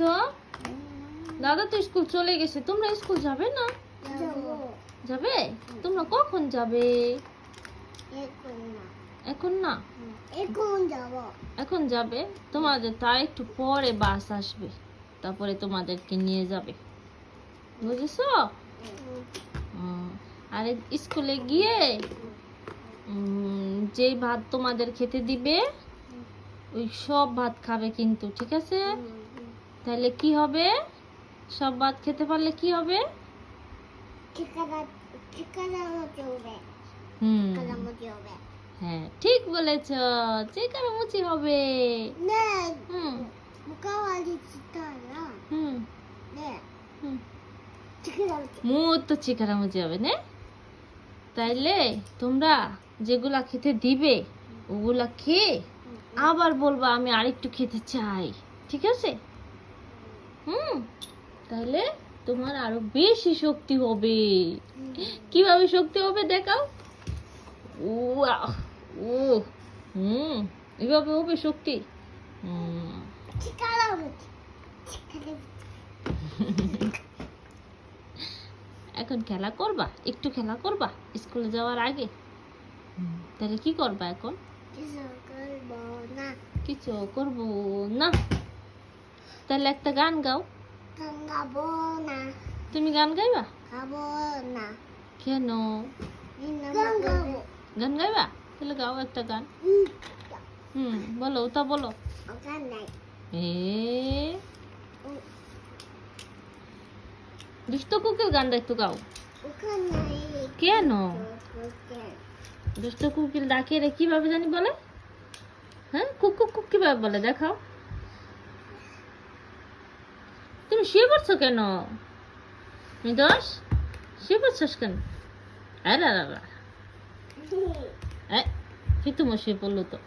তো? দাদা তো স্কুল চলে গেছে, তোমরা স্কুল যাবে না? যাবে? তোমরা কখন যাবে? এখন না? এখন যাব। এখন যাবে তোমাদের তার একটু পরে বাস আসবে, তারপরে তোমাদেরকে নিয়ে যাবে। বুঝেছ? আর স্কুলে গিয়ে যেই ভাত তোমাদের খেতে দিবে, ওই সব ভাত খাবে কিন্তু, ঠিক আছে? তাহলে কি হবে? সব ভাত খেতে পারলে কি হবে? হুম। হবে। হ্যাঁ ঠিক বলেছ। চিকার মুচি হবে। 네 হুম। হুম। মতো তো চিকারামুচি হবে না। তাইলে তোমরা যেগুলা খেতে দিবে ওগুলা খেয়ে আবার বলবা আমি আরেকটু খেতে চাই। ঠিক আছে? হুম তাহলে তোমার আরও বেশি শক্তি হবে। কীভাবে শক্তি হবে দেখাও? ও ও হুম এভাবে হবে শক্তি। হুম। এখন খেলা করবা? একটু খেলা করবা? স্কুলে যাওয়ার আগে? তাহলে কি করবা এখন? কিছু করব না। তাহলে একটা গান গাও। গান গাবো না। তুমি গান গাইবা? গাবো না। কেন? গান গাবো। গান গাইবা? তাহলে গাও একটা গান। হুম, বলো তা বলো। গান নাই। এ দুষ্ট কুকুর গানটা একটু গাও। কেন? দুষ্ট কুকিল ডাকে রে কীভাবে জানি বলে? হ্যাঁ কুক কুক কুক কীভাবে বলে? দেখাও। তুমি শুয়ে পড়ছো কেন? দোষ শুয়ে পড়ছস কেন? আরে তোমার শুয়ে পড়ল তো।